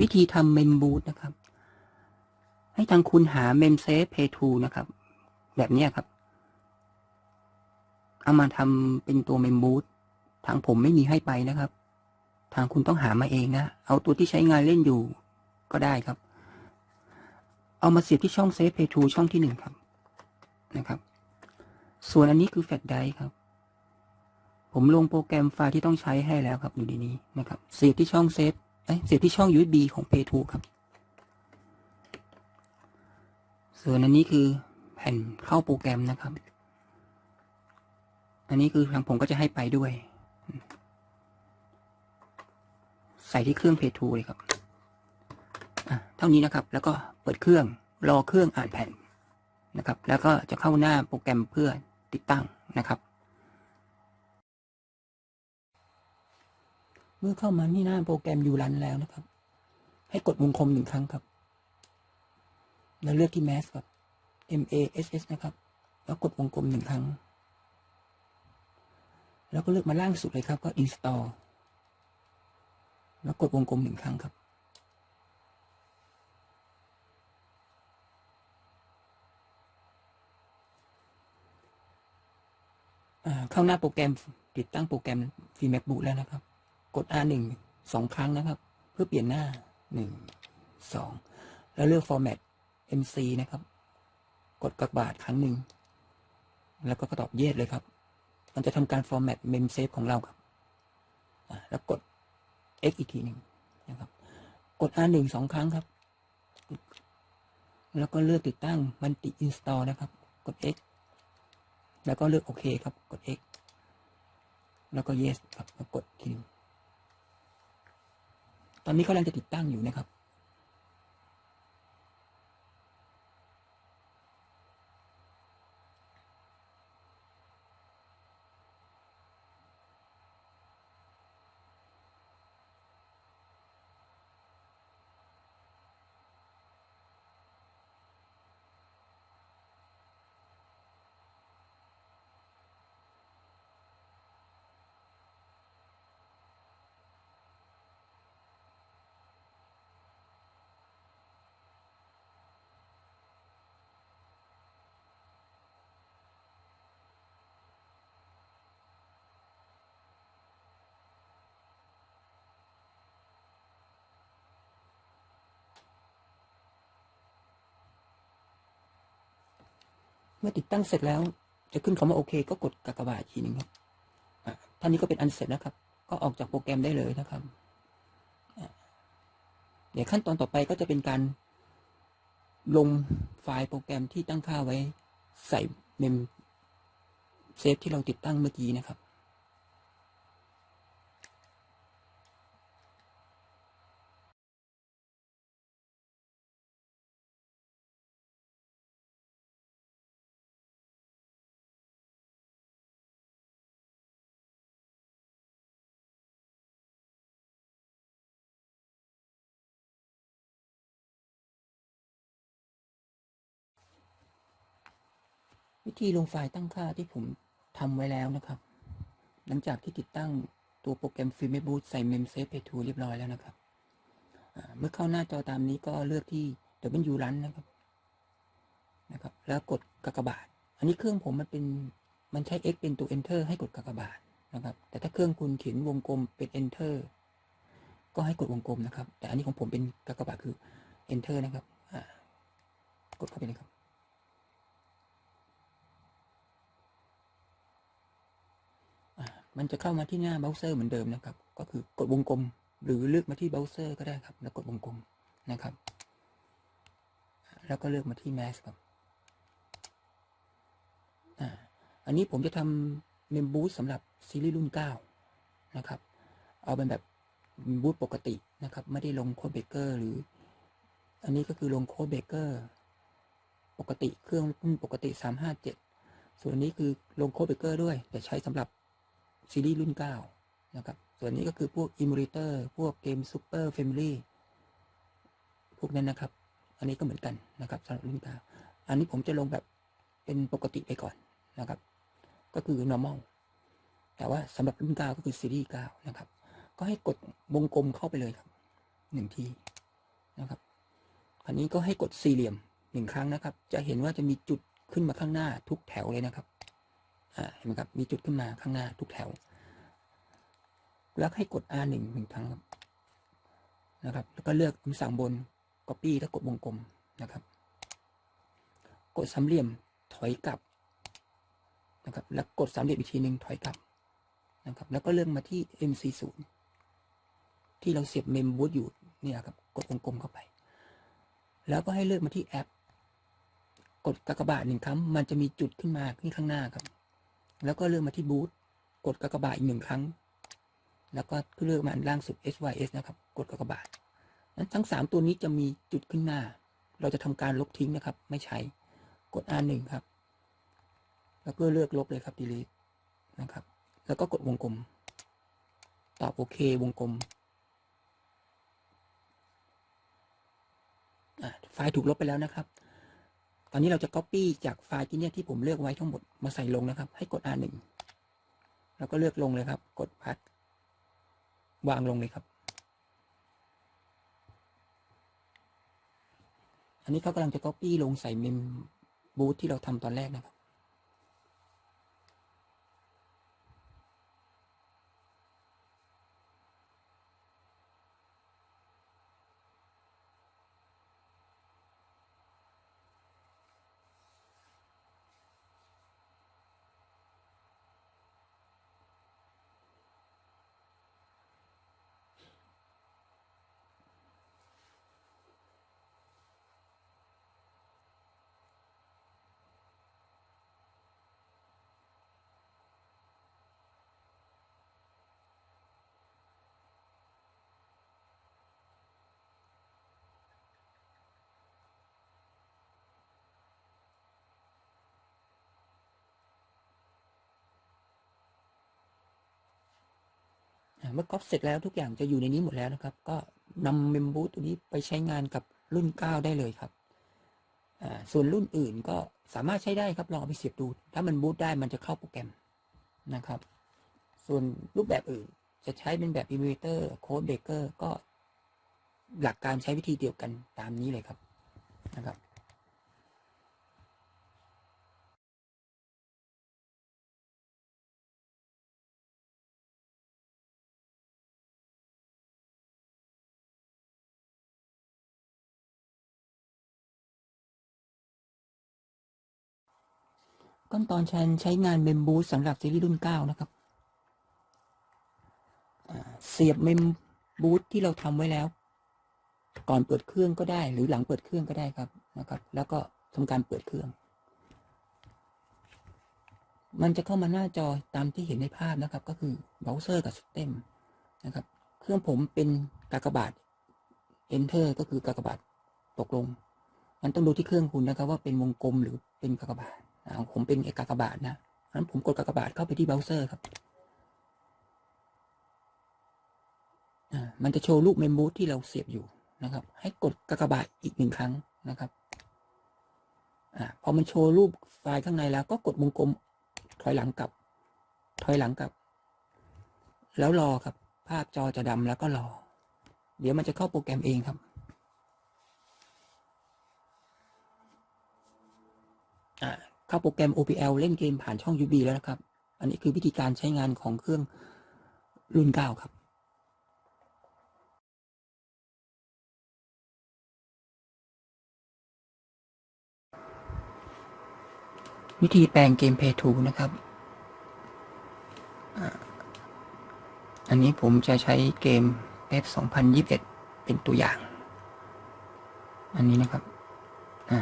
วิธีทำเมมบูตนะครับ ให้ทางคุณหาเมมเซฟเพทูนะครับ แบบนี้ครับ เอามาทำเป็นตัวเมมบูตทางผมไม่มีให้ไปนะครับ ทางคุณต้องหามาเองนะ เอาตัวที่ใช้งานเล่นอยู่ก็ได้ครับ เอามาเสียบที่ช่องเซฟเพทูช่องที่หนึ่งครับนะครับ ส่วนอันนี้คือแฟลชไดรฟ์ครับ ผมลงโปรแกรมไฟล์ที่ต้องใช้ให้แล้วครับอยู่ในนี้นะครับ เสียบที่ช่องเซฟ เอ้ยเสียบที่ช่อง USB ของ Play 2 ครับ ส่วนอันนี้คือแผ่นเข้าโปรแกรมนะครับ อันนี้คือทางผมก็จะให้ไปด้วย ใส่ที่เครื่อง Play 2 เลยครับอะเท่านี้นะครับ แล้วก็เปิดเครื่องรอเครื่องอ่านแผ่นนะครับ แล้วก็จะเข้าหน้าโปรแกรมเพื่อติดตั้งนะครับ มื่อเข้ามาที่หน้าโปรแกรมยูรันแล้วนะครับ ให้กดวงกลมหนึ่งครั้งครับ แล้วเลือกที่ Mask ครับ M A S S นะครับ แล้วกดวงกลมหนึ่งครั้ง แล้วก็เลือกมาล่างสุดเลยครับ ก็ Install แล้วกดวงกลมหนึ่งครั้งครับเข้าหน้าโปรแกรมติดตั้งโปรแกรม f r e e MacBook แล้วนะครับ กด R หนึ่งสองครั้งนะครับ เพื่อเปลี่ยนหน้าหนึ่งสองแล้วเลือก Format MC นะครับ กดกระบาดครั้งหนึ่ง แล้วก็กระตอบเยสเลยครับ มันจะทำการ Format Mem Safe ของเราครับ แล้วกด X อีกทีหนึ่งนะครับ กด R หนึ่งสองครั้งครับ แล้วก็เลือกติดตั้ง Multi Install นะครับ กด X แล้วก็เลือกโอเคครับ กด X แล้วก็ yes ครับแล้วกดทีนึง ตอนนี้เขากำลังจะติดตั้งอยู่นะครับ มื่อติดตั้งเสร็จแล้ว จะขึ้นคำว่าโอเค ก็กดกากบาทอีกทีหนึ่งครับท่านี้ก็เป็นอันเสร็จนะครับ ก็ออกจากโปรแกรมได้เลยนะครับเดี๋ยวขั้นตอนต่อไปก็จะเป็นการ ลงไฟล์โปรแกรมที่ตั้งค่าไว้ใส่เมมเซฟที่เราติดตั้งเมื่อกี้นะครับ วิธีลงไฟล์ตั้งค่าที่ผมทำไว้แล้วนะครับ หลังจากที่ติดตั้งตัวโปรแกรม f i l m b o o t ใส่ MemSafe p 2เรียบร้อยแล้วนะครับ เมื่อเข้าหน้าจอตามนี้ก็เลือกที่ W Run นะครับนะครับ แล้วกดกากบาท อันนี้เครื่องผมมันเป็นมันใช้ X เป็นตัว Enter ให้กดกากบาทนะครับ แต่ถ้าเครื่องคุณเขียนวงกลมเป็น Enter ก็ให้กดวงกลมนะครับ แต่อันนี้ของผมเป็นกากบาทคือ Enter นะครับกดเข้าไปเลยครับ อ่า มันจะเข้ามาที่หน้าเบราว์เซอร์เหมือนเดิมนะครับ ก็คือกดวงกลม หรือเลือกมาที่เบราว์เซอร์ก็ได้ครับแล้วกดวงกลมนะครับ แล้วก็เลือกมาที่ Mask ครับอันนี้ผมจะทำเมมบู t สำหรับซีรีส์รุ่น 9 นะครับ เอาเป็นแบบบูตปกตินะครับ ไม่ได้ลงโค้ดเบเกอร์หรือ อันนี้ก็คือลงโค้ดเบเกอร์ปกติเครื่องรุ่นปกติ 357 ส่วนนี้คือลงโค้ดเบเกอร์ด้วย แต่ใช้สำหรับ ซีรีส์รุ่น 9 นะครับ ส่วนนี้ก็คือพวก Emulator พวกเกม Super Family พวกนั้นนะครับ อันนี้ก็เหมือนกันนะครับสำหรับรุ่น 9 อันนี้ผมจะลงแบบเป็นปกติไปก่อนนะครับ ก็คือ normal แต่ว่าสำหรับรุ่น 9 ก็คือซีรีส์ 9 นะครับ ก็ให้กดวงกลมเข้าไปเลยครับหนึ่งทีนะครับอันนี้ก็ให้กดสี่เหลี่ยมหนึ่งครั้งนะครับ จะเห็นว่าจะมีจุดขึ้นมาข้างหน้าทุกแถวเลยนะครับ เห็นไหมครับ มีจุดขึ้นมาข้างหน้าทุกแถว แล้วให้กด R หนึ่งหนึ่งครั้งนะครับ แล้วก็เลือกคำสั่งบน Copy แล้วกดวงกลมนะครับ กดสามเหลี่ยมถอยกลับนะครับ แล้วกดสามเหลี่ยมอีกทีหนึ่งถอยกลับนะครับ แล้วก็เลือกมาที่ MC0 ที่เราเสียบเมมบูทอยู่เนี่ยครับ กดวงกลมเข้าไป แล้วก็ให้เลือกมาที่แอป กดกากบาทหนึ่งครั้ง มันจะมีจุดขึ้นมาที่ข้างหน้าครับ แล้วก็เลือกมาที่บูทกดกากบาทอีกหนึ่งครั้ง แล้วก็เลือกมาอันล่างสุด SYS นะครับ กดกากบาทนั้นทั้งสามตัวนี้จะมีจุดขึ้นหน้า เราจะทำการลบทิ้งนะครับ ไม่ใช้ กด R1 ครับ แล้วก็เลือกลบเลยครับ delete นะครับ แล้วก็กดวงกลม ตอบโอเควงกลมไฟล์ถูกลบไปแล้วนะครับ อนนี้เราจะ Copy จากไฟล์ที่เนี่ยที่ผมเลือกไว้ทั้งหมดมาใส่ลงนะครับ ให้กด R1 แล้วก็เลือกลงเลยครับ กดพัดวางลงเลยครับ อันนี้เขากำลังจะ Copy ลงใส่เมมบูทที่เราทำตอนแรกนะครับ เมื่อก๊อปเสร็จแล้วทุกอย่างจะอยู่ในนี้หมดแล้วนะครับ ก็นำเมมบูตตัวนี้ไปใช้งานกับรุ่น 9 ได้เลยครับส่วนรุ่นอื่นก็สามารถใช้ได้ครับลองเอาไปเสียบดู ถ้ามันบูตได้มันจะเข้าโปรแกรมนะครับ ส่วนรูปแบบอื่นจะใช้เป็นแบบ emulator code breaker ก็หลักการใช้วิธีเดียวกันตามนี้เลยครับนะครับ ขั้นตอนใช้ใช้งานเมมบูสสำหรับซีรีส์รุ่น 9 นะครับ เสียบเมมบูทที่เราทำไว้แล้ว ก่อนเปิดเครื่องก็ได้ หรือหลังเปิดเครื่องก็ได้ครับนะครับ แล้วก็ทำการเปิดเครื่อง มันจะเข้ามาหน้าจอตามที่เห็นในภาพนะครับ ก็คือเบราว์เซอร์กับสเต็มนะครับ เครื่องผมเป็นกากบาท Enter ก็คือกากบาทตกลง มันต้องดูที่เครื่องคุณนะครับ ว่าเป็นวงกลมหรือเป็นกากบาท อ่าผมเป็นเอกากบาทนะงั้นผมกดกากบาทเข้าไปที่เบราว์เซอร์ครับอ่ามันจะโชว์รูปเมมบูทที่เราเสียบอยู่นะครับ ให้กดกากบาทอีกหนึ่งครั้งนะครับอ่าพอมันโชว์รูปไฟล์ข้างในแล้วก็กดวงกลมถอยหลังกลับ ถอยหลังกลับ แล้วรอครับ ภาพจอจะดำแล้วก็รอ เดี๋ยวมันจะเข้าโปรแกรมเองครับอ่า เข้าโปรแกรม OPL เล่นเกมผ่านช่อง UB แล้วนะครับ อันนี้คือวิธีการใช้งานของเครื่องรุ่น 9 ครับวิธีแปลงเกม Play 2นะครับ อันนี้ผมจะใช้เกม F 2021 เป็นตัวอย่าง อันนี้นะครับอ่า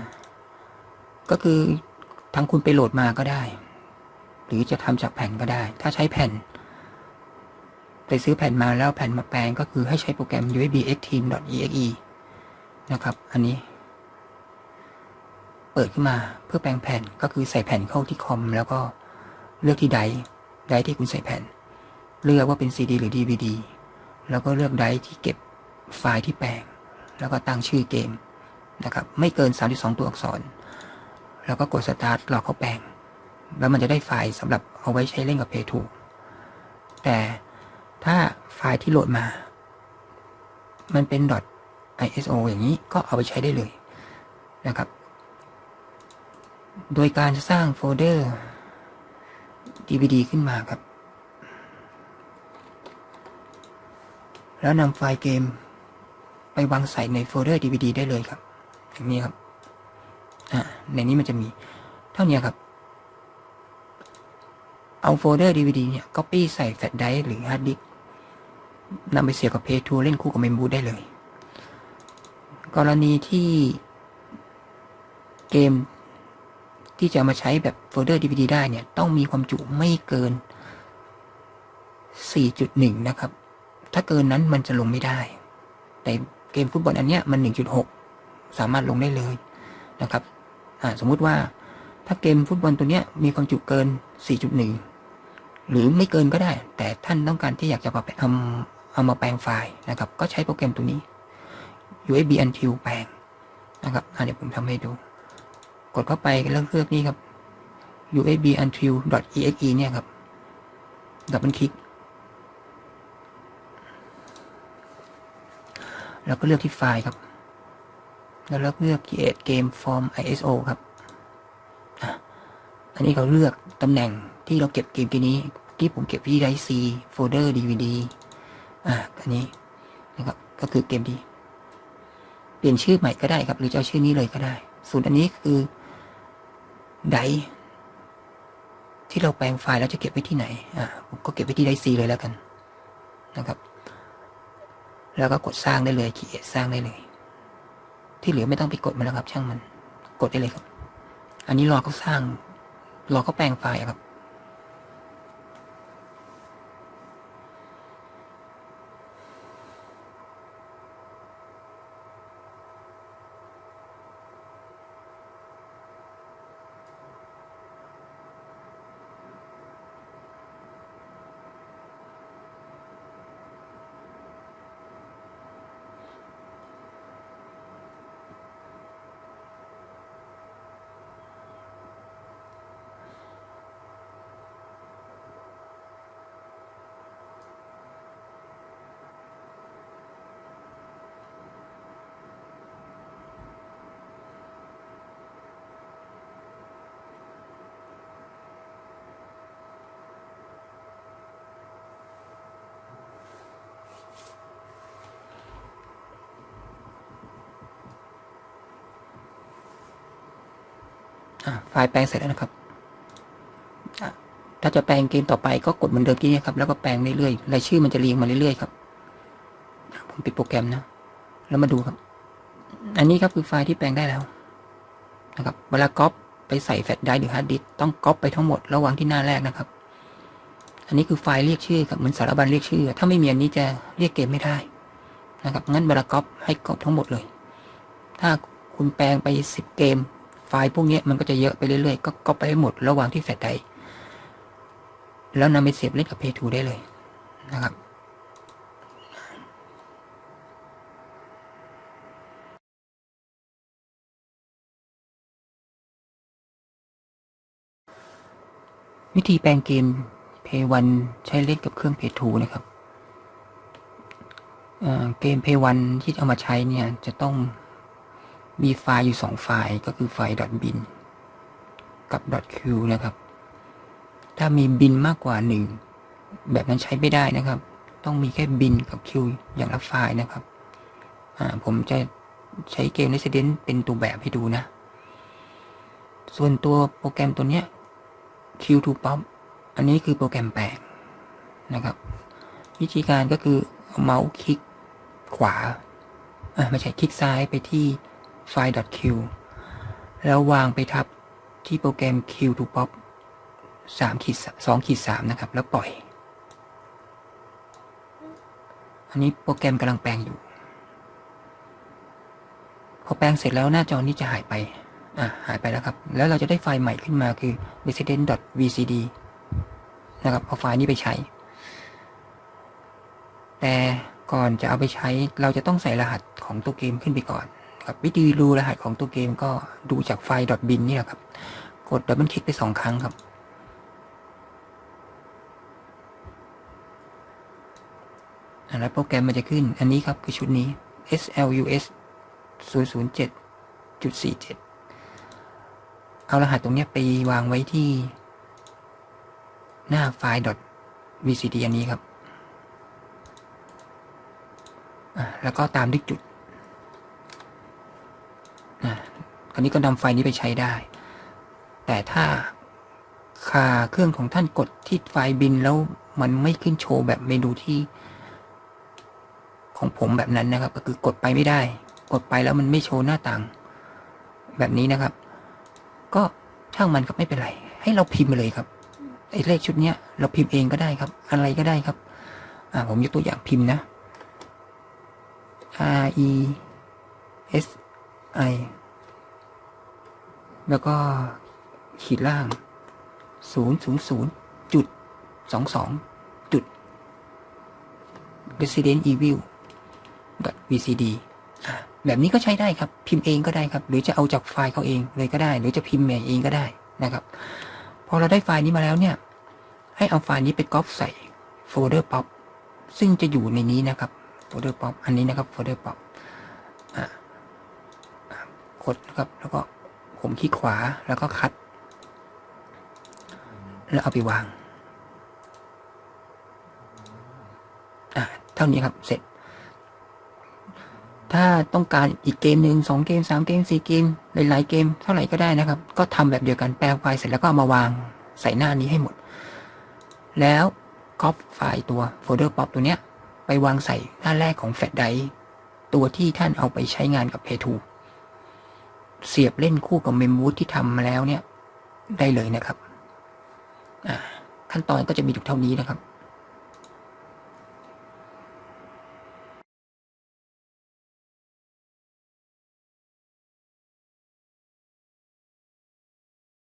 ก็คือ ทางคุณไปโหลดมาก็ได้ หรือจะทำจากแผ่นก็ได้ ถ้าใช้แผ่น ไปซื้อแผ่นมาแล้วแผ่นมาแปลงก็คือให้ใช้โปรแกรม usb xteam.exe นะครับ อันนี้ เปิดขึ้นมาเพื่อแปลงแผ่นก็คือใส่แผ่นเข้าที่คอม แล้วก็เลือกที่ไดร์ไดร์ที่คุณใส่แผ่น เลือกว่าเป็น CD หรือ DVD แล้วก็เลือกไดร์ที่เก็บไฟล์ที่แปลง แล้วก็ตั้งชื่อเกมนะครับ ไม่เกิน 32 ตัวอักษร แล้วก็กดสตาร์ทรอเขาแปลง แล้วมันจะได้ไฟล์สำหรับเอาไว้ใช้เล่นกับ Play 2แต่ถ้าไฟล์ที่โหลดมา มันเป็น ISO อย่างนี้ก็เอาไปใช้ได้เลยนะครับ โดยการจะสร้างโฟลเดอร์ DVD ขึ้นมาครับ แล้วนำไฟล์เกมไปวางใส่ในโฟลเดอร์ DVD ได้เลยครับอย่างนี้ครับ ในนี้มันจะมี เท่านี้ครับ เอาโฟลเดอร์ DVD เนี่ย copy ใส่แฟลชไดร์หรือฮาร์ดดิสก์นำไปเสียบกับเพย์ทูเล่นคู่กับเมมบูได้เลย กรณีที่เกมที่จะมาใช้แบบโฟลเดอร์ DVD ได้เนี่ย ต้องมีความจุไม่เกิน 4.1 นะครับ ถ้าเกินนั้นมันจะลงไม่ได้ แต่เกมฟุตบอลอันเนี้ยมัน 1.6 สามารถลงได้เลยนะครับ สมมุติว่าถ้าเกมฟุตบอลตัวเนี้ยมีความจุเกิน 4.1 หรือไม่เกินก็ได้ แต่ท่านต้องการที่อยากจะเอาไปเอาเอามาแปลงไฟล์นะครับ ก็ใช้โปรแกรมตัวนี้ USB Until แปลงนะครับอะเดี๋ยวผมทำให้ดู กดเข้าไปเลือกเลือกนี่ครับ USB Until .exe เนี่ยครับดับเบิลคลิกแล้วก็เลือกที่ไฟล์ครับ แล้วเลือกเลือก create game from ISO ครับ อันนี้เขาเลือกตำแหน่งที่เราเก็บเกมตัวนี้ ที่ผมเก็บที่ไดซีโฟลเดอร์ DVD อะอันนี้นะครับ ก็คือเกมดี เปลี่ยนชื่อใหม่ก็ได้ครับ หรือจะเอาชื่อนี้เลยก็ได้ ส่วนอันนี้คือไดที่เราแปลงไฟล์แล้วจะเก็บไว้ที่ไหน อ่า ผมก็เก็บไว้ที่ไดซีเลยแล้วกันนะครับ แล้วก็กดสร้างได้เลยขีดสร้างได้เลย ที่เหลือไม่ต้องไปกดมันแล้วครับ ช่างมัน กดได้เลยครับ อันนี้รอเขาสร้าง รอเขาแปลงไฟล์ครับ ไฟล์แปลงเสร็จแล้วนะครับ ถ้าจะแปลงเกมต่อไปก็กดเหมือนเดิมที่นี่ครับ แล้วก็แปลงเรื่อยๆรายชื่อมันจะเรียงมาเรื่อยๆครับ ผมปิดโปรแกรมนะ แล้วมาดูครับ อันนี้ครับคือไฟล์ที่แปลงได้แล้วนะครับ เวลาก๊อปไปใส่แฟลชไดร์หรือฮาร์ดดิสต้องก๊อปไปทั้งหมดระวางที่หน้าแรกนะครับ อันนี้คือไฟล์เรียกชื่อครับเหมือนสารบัญเรียกชื่อ ถ้าไม่มีอันนี้จะเรียกเกมไม่ได้นะครับ งั้นเวลาก๊อปให้ก๊อปทั้งหมดเลย ถ้าคุณแปลงไปสิบเกม ฟล์พวกนี้มันก็จะเยอะไปเรื่อยๆ ก็ก๊อปไปให้หมดระหว่างที่แฟลชไดแล้วนำไปเสียบเล่นกับ Play 2ได้เลยนะครับวิธีแปลงเกม Play 1ใช้เล่นกับเครื่อง Play 2นะครับเเกม Play 1ที่เอามาใช้เนี่ยจะต้อง มีไฟล์อยู่สองไฟล์ก็คือไฟล์ .bin กับ .q นะครับ ถ้ามีบินมากกว่าหนึ่งแบบนั้นใช้ไม่ได้นะครับ ต้องมีแค่บินกับ q อย่างละไฟล์นะครับ ผมจะใช้เกม Resident เป็นตัวแบบให้ดูนะ ส่วนตัวโปรแกรมตัวเนี้ย Q2 Pop อันนี้คือโปรแกรมแปลงนะครับ วิธีการก็คือเอาเมาส์คลิกขวาไม่ใช่คลิกซ้ายไปที่ ไฟล์ .q แล้ววางไปทับที่โปรแกรม Q2 Pop สามขีดสองขีดสามนะครับ แล้วปล่อย อันนี้โปรแกรมกำลังแปลงอยู่ พอแปลงเสร็จแล้วหน้าจอนี้จะหายไป อะ หายไปแล้วครับ แล้วเราจะได้ไฟล์ใหม่ขึ้นมาคือ resident.vcd นะครับเอาไฟล์นี้ไปใช้ แต่ก่อนจะเอาไปใช้เราจะต้องใส่รหัสของตัวเกมขึ้นไปก่อน ครับวิธีดูรหัสของตัวเกมก็ดูจากไฟล์ .bin นี่แหละครับ กดดับเบิลคลิกไปสองครั้งครับอะแล้วโปรแกรมมันจะขึ้น อันนี้ครับคือชุดนี้ slus 007.47 เอารหัสตรงนี้ไปวางไว้ที่ หน้าไฟล์ .vcd อันนี้ครับ แล้วก็ตามด้วยจุดอะ คราวนี้ก็นำไฟนี้ไปใช้ได้ แต่ถ้าค่าเครื่องของท่านกดที่ไฟบินแล้วมันไม่ขึ้นโชว์แบบเมนูที่ ของผมแบบนั้นนะครับ ก็คือกดไปไม่ได้ กดไปแล้วมันไม่โชว์หน้าต่าง แบบนี้นะครับ ก็ช่างมันก็ไม่เป็นไร ให้เราพิมพ์ไปเลยครับไอ้เลขชุดเนี้ยเราพิมพ์เองก็ได้ครับ อะไรก็ได้ครับ อ่าผมยกตัวอย่างพิมพ์นะ R E S I แล้วก็ขีดล่างศูนย์ศูนย์ศูนย์จุดสองสองจุด Resident Evil vcd แบบนี้ก็ใช้ได้ครับ พิมพ์เองก็ได้ครับ หรือจะเอาจากไฟล์เขาเองเลยก็ได้ หรือจะพิมพ์เองก็ได้นะครับ พอเราได้ไฟล์นี้มาแล้วเนี่ย ให้เอาไฟล์นี้ไปก๊อปใส่โฟลเดอร์ pop ซึ่งจะอยู่ในนี้นะครับโฟลเดอร์ pop อันนี้นะครับโฟลเดอร์ pop อะอะกดนะครับแล้วก็ ผมคลิกขวาแล้วก็คัด แล้วเอาไปวางอะเท่านี้ครับเสร็จ ถ้าต้องการอีกเกมหนึ่งสองเกมสามเกมสี่เกม หลายๆเกมเท่าไหร่ก็ได้นะครับ ก็ทำแบบเดียวกันแปลไฟล์เสร็จแล้วก็เอามาวางใส่หน้านี้ให้หมด แล้วก๊อปไฟล์ตัวโฟลเดอร์ป๊อปตัวเนี้ย ไปวางใส่หน้าแรกของแฟลชไดร์ตัวที่ท่านเอาไปใช้งานกับ Play 2 เสียบเล่นคู่กับเมม o ูที่ทำมาแล้วเนี่ย ได้เลยนะครับอขั้นตอนก็จะมีอยู่เท่านี้นะครับ